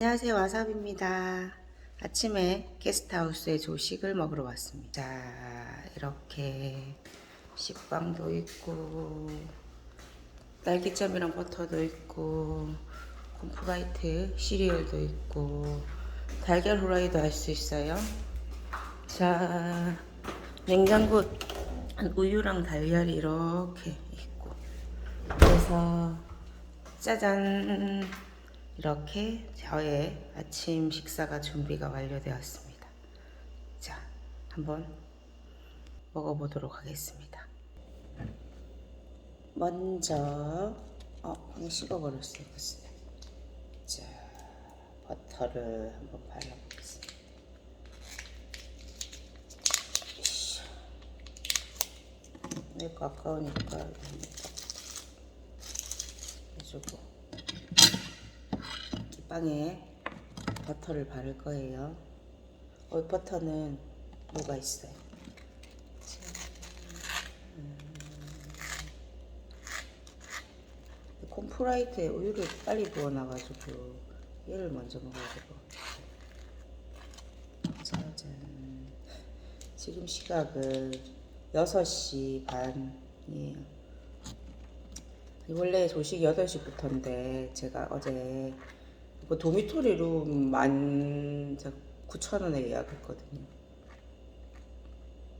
안녕하세요 와사비입니다. 아침에 게스트하우스에 조식을 먹으러 왔습니다. 자 이렇게 식빵도 있고 딸기잼이랑 버터도 있고 콤프라이트 시리얼도 있고 달걀 후라이도 할 수 있어요. 자 냉장고 우유랑 달걀이 이렇게 있고. 그래서 짜잔 이렇게 저의 아침 식사가 준비가 완료되었습니다. 자, 한번 먹어보도록 하겠습니다. 먼저, 어, 그냥 식어버렸어요. 글쎄. 자, 버터를 한번 발라보겠습니다. 이거 아까우니까 해주고. 이 빵에 버터를 바를 거예요. 어, 버터는 뭐가 있어요? 음, 콤프라이트에 우유를 빨리 부어놔가지고 얘를 먼저 먹어야 되고. 짜잔. 지금 시각은 6시 반이에요. 원래 조식이 8시부터인데 제가 어제 그 도미토리 룸만 9,000원에 예약했거든요.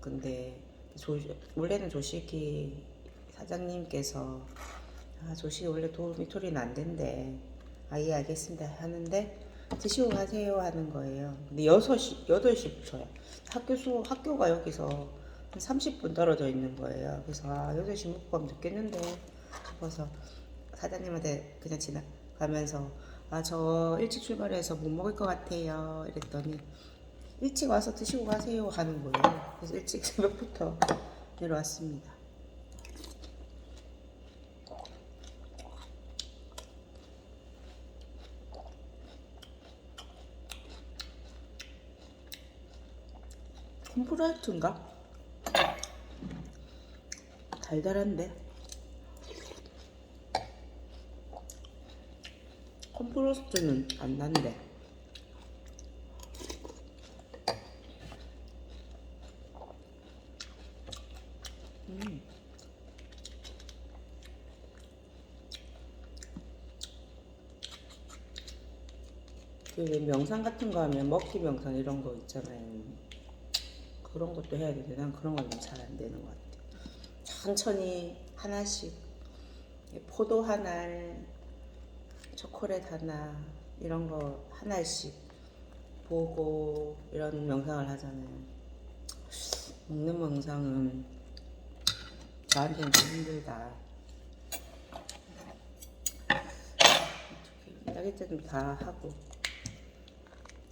근데 조, 원래는 조식이 사장님께서 아, 조식이 원래 도미토리는 안 된대. 아 예 알겠습니다 하는데 드시고 가세요 하는 거예요. 근데 6시, 8시부터요. 학교 수, 학교가 여기서 한 30분 떨어져 있는 거예요. 그래서 아, 8시 먹고 가면 늦겠는데 싶어서 사장님한테 그냥 지나가면서 아 저 일찍 출발해서 못 먹을 것 같아요. 이랬더니 일찍 와서 드시고 가세요 하는 거예요. 그래서 일찍 새벽부터 내려왔습니다. 콤프라이트인가? 달달한데 콤프로스트는 안 난데. 음. 그 명상 같은 거 하면 먹기 명상 이런 거 있잖아요. 그런 것도 해야 되는데 난 그런 건 잘 안 되는 것 같아. 천천히 하나씩 포도 한 알, 초콜릿 하나 이런 거 하나씩 보고 이런 명상을 하잖아요. 먹는 명상은 저한테는 좀 힘들다. 딸기잼 다 하고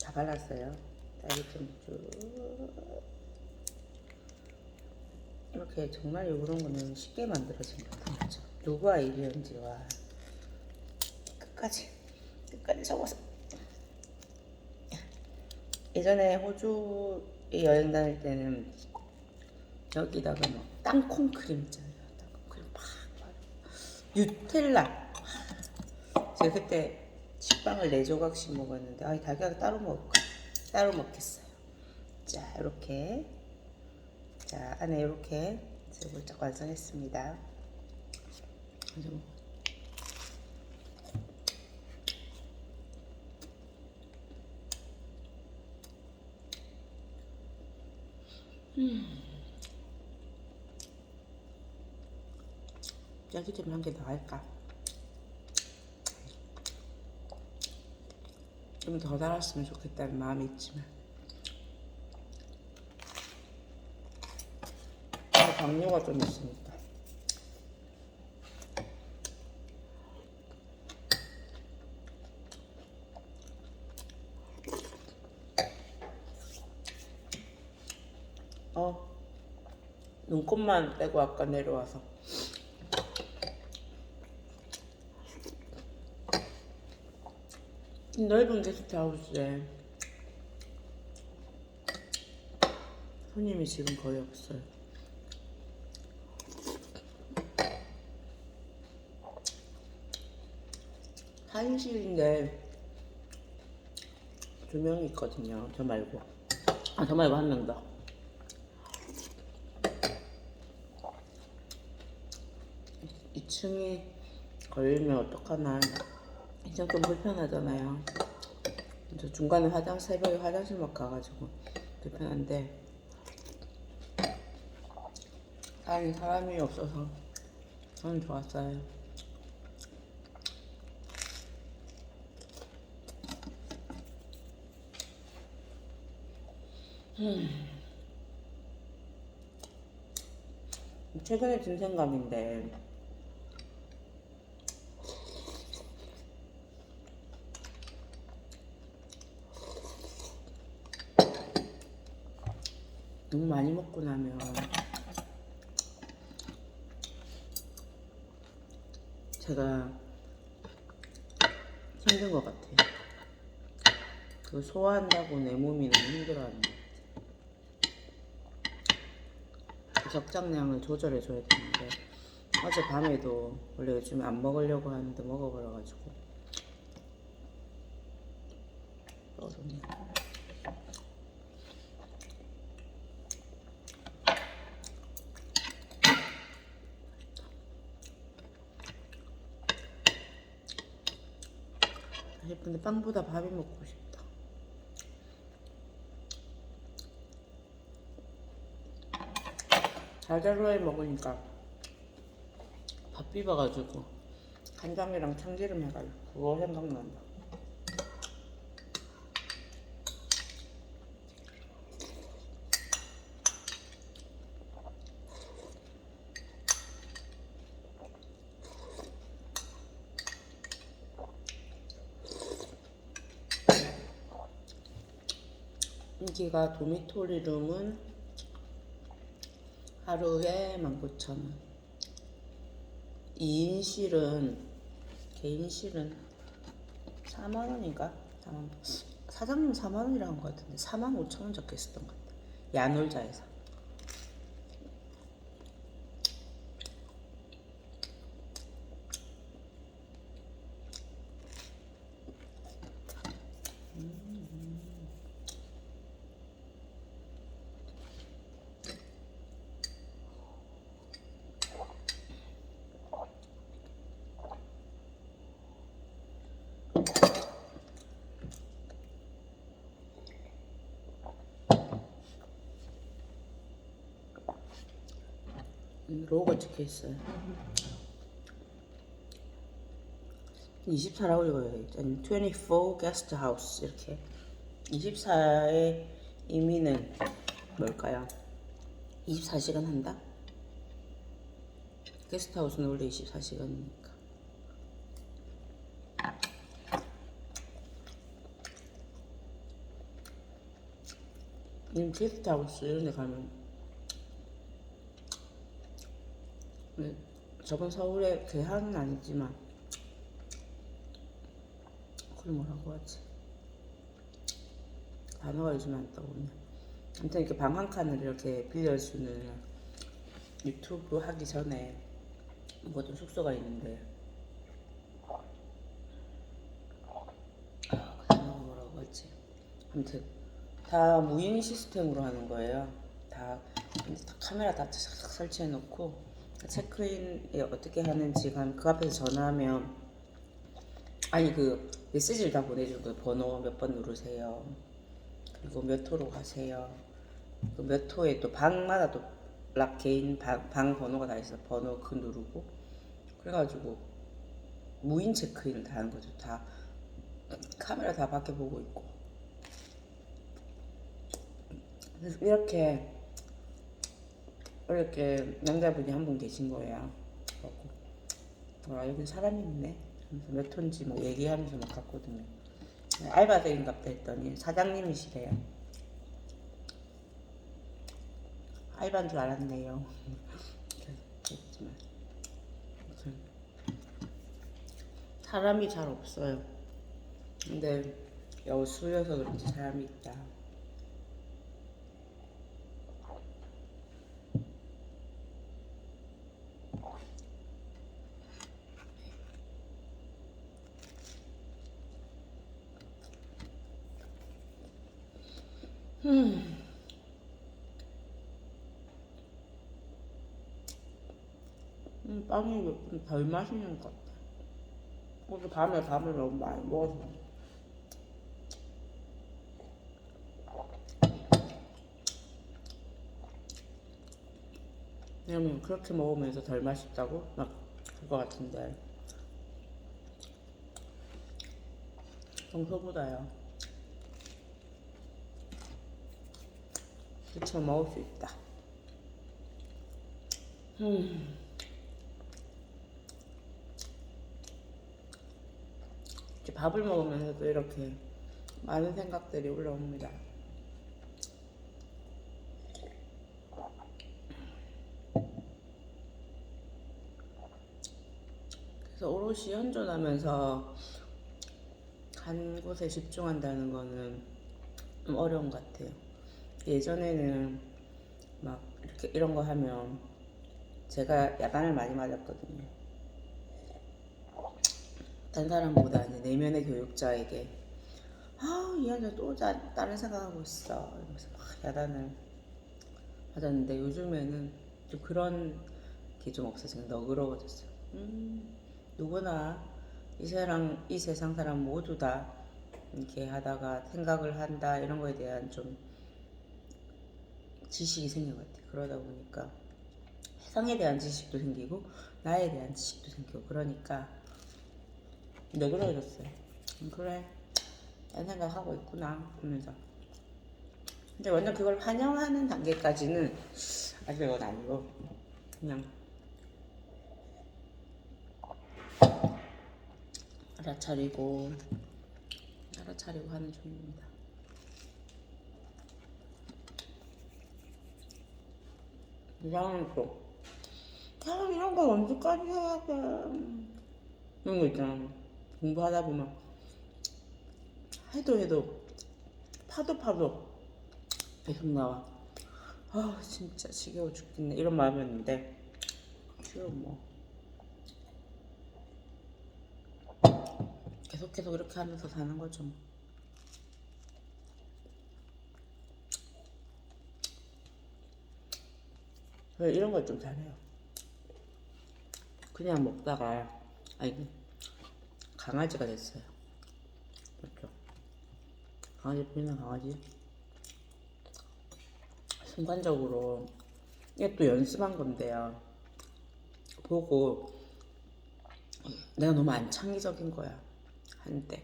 다 발랐어요. 딸기잼 쭉 이렇게 정말 이런 거는 쉽게 만들어진 것 같죠. 누구 아이디어인지 와 끝까지 끝까지 적어서. 예전에 호주에 여행 다닐 때는 여기다가 막 땅콩 크림 있잖아요 땅콩 크림 팍 바르고 뉴텔라. 제가 그때 식빵을 네 조각씩 먹었는데 아 달걀 따로 먹을까? 따로 먹겠어요. 자 이렇게. 자 안에 이렇게 슬쩍 완성했습니다 뭐 딸기잼 한개 더 할까? 좀 더 달았으면 좋겠다는 마음이 있지만. 당뇨가 좀 있으니까 어 눈곱만 떼고 아까 내려와서 넓은 게스트하우스에 손님이 지금 거의 없어요. 한식인데 두 명이 있거든요. 저 말고. 아, 저 말고 한 명 더. 이층에 걸리면 어떡하나. 이제 좀 불편하잖아요. 저 중간에 화장, 새벽에 화장실 막 가가지고 불편한데. 아니, 사람이 없어서 저는 좋았어요. 최근에 든 생각인데 너무 많이 먹고 나면 제가 힘든 것 같아요. 그 소화한다고 내 몸이 너무 힘들어하는 것 같아요. 적당량을 조절해 줘야 되는데 어제 밤에도 원래 요즘에 안 먹으려고 하는데 먹어버려가지고 어렵네. 근데 빵보다 밥이 먹고 싶다. 달걀로에 먹으니까 밥 비벼가지고 간장이랑 참기름 해가지고 그거 생각난다. 인기가 도미토리 룸은 하루에 19,000원. 2인실은 개인실은 4만 원인가? 4만 사장님 4만 원이라는 것 같은데 4만 5천 원 적혀 있었던 것 같아. 야놀자에서. 음, 로고가 찍혀 있어요. 24라고 읽어요. 24 게스트 하우스 이렇게. 24의 의미는 뭘까요? 24시간 한다? 게스트 하우스는 원래 24시간이니까. 이 게스트 하우스 이런 데 가면 네, 저번 서울에 괴한은 아니지만 그걸 뭐라고 하지? 단어가 요즘 안 떠오르네. 아무튼 이렇게 방 한 칸을 이렇게 빌려주는 유튜브 하기 전에 모든 숙소가 있는데 아, 그 단어가 뭐라고 하지? 아무튼 다 무인 시스템으로 하는 거예요. 다, 다 카메라 다싹 설치해 놓고 체크인에 어떻게 하는지 그 앞에서 전화하면 아니 그 메시지를 다 보내주고 그 번호 몇 번 누르세요. 그리고 몇 호로 가세요. 그 몇 호에 또 방마다 또 락 개인 방, 방 번호가 다 있어. 번호 그 누르고. 그래가지고 무인 체크인을 다 하는 거죠. 다 카메라 다 밖에 보고 있고. 이렇게 이렇게 남자분이 한 분 계신 거예요. 그래고 아 여기 사람이 있네. 몇 톤지 뭐 얘기하면서 막 갔거든요. 알바생인갑다 했더니 사장님이시래요. 알바인 줄 알았네요. 사람이 잘 없어요. 근데 여수여서 그런지 사람이 있다. 음. 음, 빵이 좀덜 맛있는 것 같아. 오늘 밤에 밥을 너무 많이 먹어서. 왜냐면 그렇게 먹으면서 덜 맛있다고? 막 그거 같은데. 평소보다요. 그쵸, 먹을 수 있다. 음. 이렇게 밥을 먹으면서도 이렇게 많은 생각들이 올라옵니다. 그래서 오롯이 현존하면서 한 곳에 집중한다는 거는 좀 어려운 것 같아요. 예전에는 막 이렇게 이런 거 하면 제가 야단을 많이 맞았거든요. 다른 사람보다 이제 내면의 교육자에게 아, 이 여자 또 자, 다른 생각하고 있어. 이러면서 막 야단을 맞았는데 요즘에는 좀 그런 게 좀 없어지고 너그러워졌어요. 음, 누구나 이 세상, 이 세상 사람 모두 다 이렇게 하다가 생각을 한다 이런 거에 대한 좀 지식이 생긴 것 같아요. 그러다 보니까 세상에 대한 지식도 생기고 나에 대한 지식도 생기고 그러니까 너그러워졌어요. 음, 그래, 딴 생각하고 있구나 하면서 근데 완전 그걸 환영하는 단계까지는 아직 그건 아니고 그냥 알아차리고 알아차리고 하는 중입니다. 이상한 거. 사람 이런 걸 언제까지 해야 돼? 이런 거 있잖아. 공부하다 보면 해도 해도 파도 파도 계속 나와. 아 진짜 지겨워 죽겠네 이런 마음이었는데 지금 뭐 계속 계속 이렇게 하면서 사는 거죠. 뭐. 왜 이런 걸 좀 잘해요. 그냥 먹다가 아니 강아지가 됐어요. 그렇죠. 강아지 보이나 강아지? 순간적으로 이게 또 연습한 건데요. 보고 내가 너무 안 창의적인 거야 한때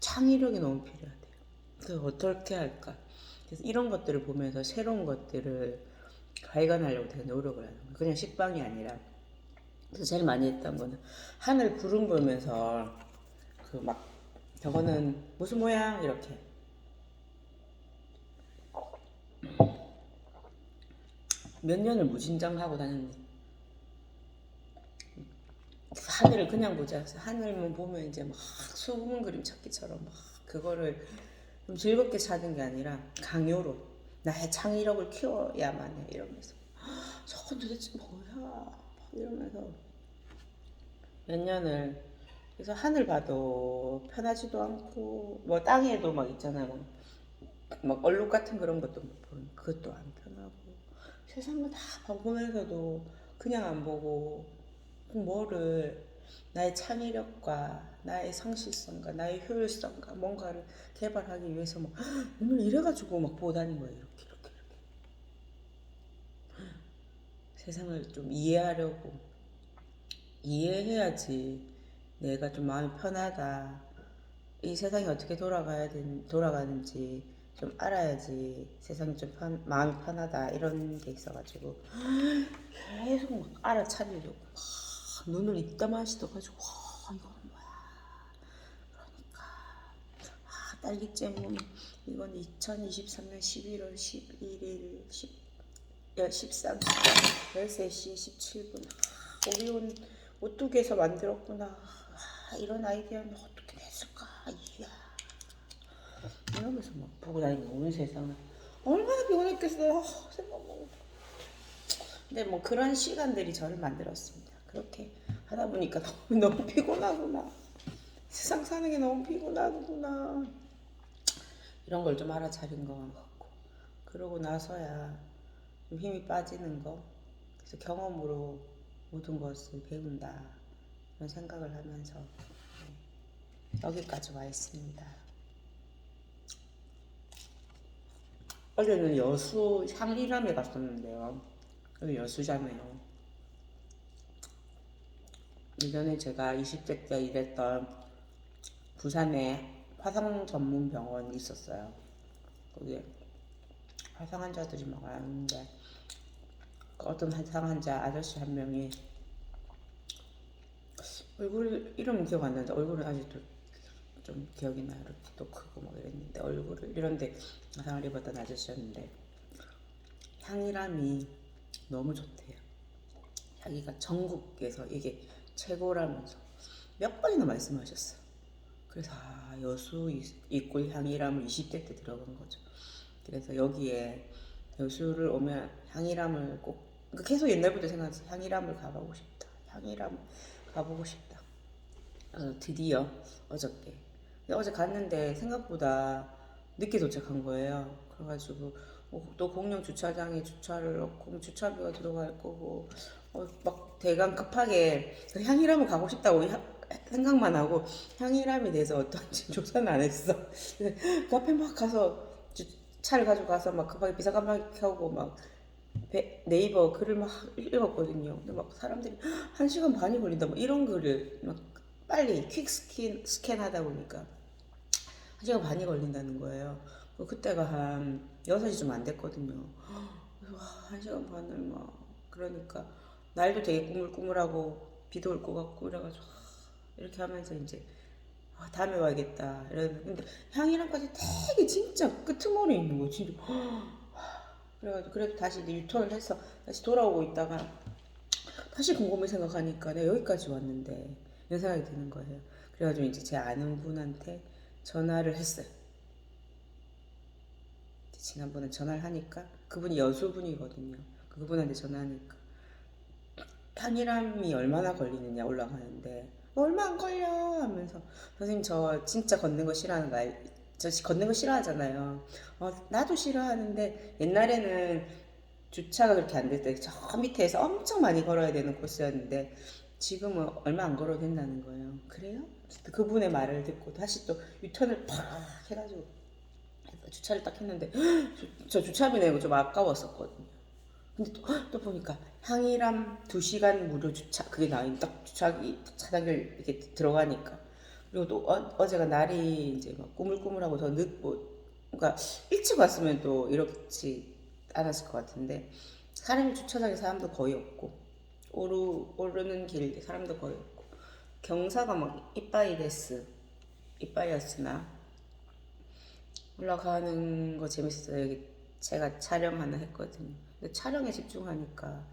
창의력이 너무 필요하대요. 그래서 어떻게 할까? 그래서 이런 것들을 보면서 새로운 것들을 발견하려고 되게 노력을 하는 거예요. 그냥 식빵이 아니라 그래서 제일 많이 했던 거는 하늘 구름 보면서 그 막 저거는 무슨 모양? 이렇게. 몇 년을 무진장하고 다녔는데. 하늘을 그냥 보자. 하늘만 보면 이제 막 수분 그림 찾기처럼 막 그거를 좀 즐겁게 찾은 게 아니라 강요로 나의 창의력을 키워야만 해 이러면서 저건 도대체 뭐야? 막 이러면서. 몇 년을 그래서 하늘 봐도 편하지도 않고 뭐 땅에도 막 있잖아요. 막, 막 얼룩 같은 그런 것도 못 보는 그것도 안 편하고. 세상을 다 보면서도 그냥 안 보고 뭐를 나의 창의력과 나의 성실성과 나의 효율성과 뭔가를 개발하기 위해서 막 오늘 이래가지고 막 보고 다닌 거예요 이렇게 이렇게 세상을 좀 이해하려고. 이해해야지 내가 좀 마음이 편하다. 이 세상이 어떻게 돌아가야 된 돌아가는지 좀 알아야지 세상이 좀 편, 마음이 편하다. 이런 게 있어가지고 계속 막 알아차리려고. 막 눈을 이따만시 떠가지고 와 이거는 뭐야. 그러니까 아 딸기잼은 이건 2023년 11월 11일 10, 13, 13시 17분 아, 오리온 오뚜기에서 만들었구나 아, 이런 아이디어는 어떻게 냈을까 이야 이러면서 막 보고 다니는 온 세상을 얼마나 피곤했겠어요 아, 생각만 근데 뭐 그런 시간들이 저를 만들었습니다. 그렇게 하다 보니까 너무, 너무 피곤하구나. 세상 사는 게 너무 피곤하구나. 이런 걸 좀 알아차린 것 같고. 그러고 나서야 좀 힘이 빠지는 거. 그래서 경험으로 모든 것을 배운다. 그런 생각을 하면서 네, 여기까지 와 있습니다. 어제는 여수 향리람에 갔었는데요. 여기 여수잖아요. 예전에 제가 20대 때 일했던 부산에 화상 전문 병원이 있었어요. 거기에 화상 환자들이 막 왔는데 어떤 화상 환자 아저씨 한 명이 얼굴 이름은 기억 안 나는데 얼굴은 아직도 좀 기억이 나요. 이렇게 또 크고 막 이랬는데 얼굴을 이런데 화상을 입었던 아저씨였는데 향이람이 너무 좋대요. 자기가 전국에서 이게 최고라면서 몇 번이나 말씀하셨어요. 그래서 아, 여수 이- 이꿀 향이람을 20대 때 들어간 거죠. 그래서 여기에 여수를 오면 향이람을 꼭 그러니까 계속 옛날부터 생각했어 향이람을 가보고 싶다. 향이람 가보고 싶다. 어, 드디어 어저께 어제 갔는데 생각보다 늦게 도착한 거예요. 그래가지고 어, 또 공영 주차장에 주차를 넣고 주차비가 들어갈 거고 어, 막 대강 급하게 그 향이람을 가고 싶다고 향- 생각만 하고 향이람에 대해서 어떤지 조사는 안 했어. 그래서 그 앞에 막 가서 주- 차를 가지고 가서 막 급하게 비상 깜빡이 켜고 막 배- 네이버 글을 막 읽었거든요. 근데 막 사람들이 한 시간 반이 걸린다 뭐 이런 글을 막 빨리 퀵 스캔 스캔 하다 보니까 한 시간 반이 걸린다는 거예요. 그 그때가 한 6시 좀 안 됐거든요. 와, 한 시간 반을 막 그러니까 날도 되게 꾸물꾸물하고 비도 올 것 같고 이래가지고 아, 이렇게 하면서 이제 아, 다음에 와야겠다 근데 향이랑까지 되게 진짜 끄트머리 있는 거 진짜 그래가지고 그래도 다시 이제 유턴을 해서 다시 돌아오고 있다가 다시 곰곰이 생각하니까 내가 여기까지 왔는데 이런 생각이 드는 거예요. 그래가지고 이제 제 아는 분한테 전화를 했어요. 지난번에 전화를 하니까 그분이 여수분이거든요. 그분한테 전화하니까 향이람이 얼마나 걸리느냐 올라가는데 얼마 안 걸려 하면서 선생님 저 진짜 걷는 거 싫어하는 거 알, 저 시- 걷는 거 싫어하잖아요. 어, 나도 싫어하는데 옛날에는 주차가 그렇게 안 될 때 저 밑에서 엄청 많이 걸어야 되는 코스였는데 지금은 얼마 안 걸어도 된다는 거예요. 그래요? 그분의 말을 듣고 다시 또 유턴을 팍 해가지고 주차를 딱 했는데 주- 저 주차비 내고 좀 아까웠었거든요. 근데 또, 또 보니까 향이람 2시간 무료 주차 그게 나인 딱 주차기 차량을 이렇게 들어가니까 그리고 또 어, 제가 날이 이제 막 꾸물꾸물하고 더 늦고 그러니까 일찍 왔으면 또 이렇지 않았을 것 같은데 사람이 주차장에 사람도 거의 없고 오르 오르는 길 사람도 거의 없고 경사가 막 이빠이 데스 이빠이였으나 올라가는 거 재밌었어요. 여기 제가 촬영 하나 했거든요. 근데 촬영에 집중하니까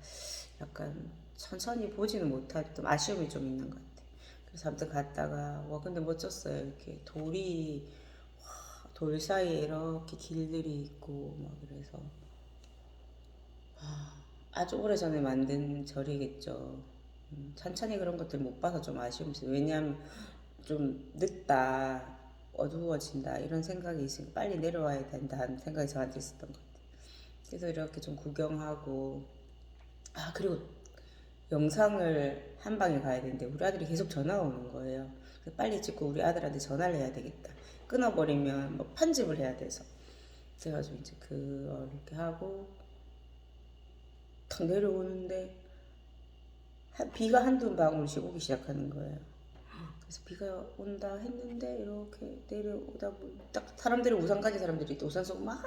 약간 천천히 보지는 못할 좀 아쉬움이 좀 있는 것 같아. 그래서 아무튼 갔다가 와 근데 멋졌어요. 이렇게 돌이 와, 돌 사이에 이렇게 길들이 있고 막 그래서 아, 아주 오래 전에 만든 절이겠죠. 음, 천천히 그런 것들 못 봐서 좀 아쉬움이 있어요. 왜냐하면 좀 늦다, 어두워진다 이런 생각이 있으니까 빨리 내려와야 된다는 생각이 저한테 있었던 것 같아요. 그래서 이렇게 좀 구경하고 아 그리고 영상을 한 방에 가야 되는데 우리 아들이 계속 전화가 오는 거예요. 빨리 찍고 우리 아들한테 전화를 해야 되겠다. 끊어버리면 뭐 편집을 해야 돼서 그래가지고 이제 그거 이렇게 하고 탁 내려오는데 한- 비가 한두 방울씩 오기 시작하는 거예요. 그래서 비가 온다 했는데 이렇게 내려오다 보니 딱 사람들이 우산 가진 사람들이 또 우산 쏘고 막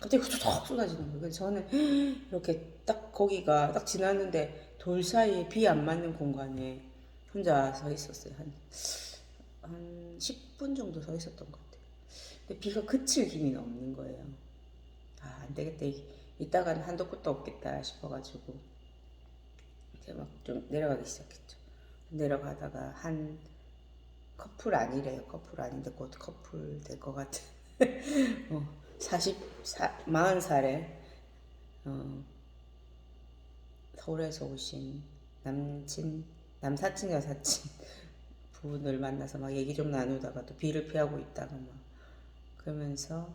갑자기 후두둑 쏟아지는 거예요. 그래서 저는 이렇게 딱 거기가 딱 지났는데 돌 사이에 비 안 맞는 공간에 혼자 서 있었어요. 한, 한 10분 정도 서 있었던 것 같아요. 근데 비가 그칠 기미는 없는 거예요. 아, 안 되겠다. 이- 이따가는 한도 끝도 없겠다 싶어가지고 이제 막 좀 내려가기 시작했죠. 내려가다가 한 커플 아니래요. 커플 아닌데 곧 커플 될 것 같은. 어, 40, 40살에 어, 서울에서 오신 남친, 남사친, 여사친 부분을 만나서 막 얘기 좀 나누다가 또 비를 피하고 있다가 막 그러면서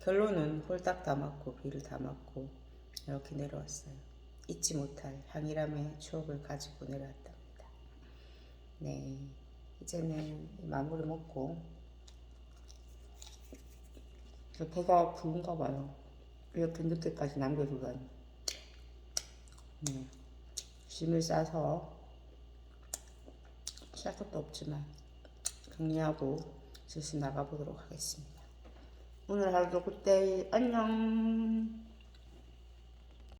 결론은 홀딱 다 맞고 비를 다 맞고 이렇게 내려왔어요. 잊지 못할 향이람의 추억을 가지고 내려왔답니다. 네, 이제는 마무리 먹고 저 배가 부른가 봐요. 이렇게 늦게까지 남겨두다니. 네. 짐을 싸서 쌀 것도 없지만 정리하고 슬슬 나가보도록 하겠습니다. 오늘 하루도 굿데이 안녕.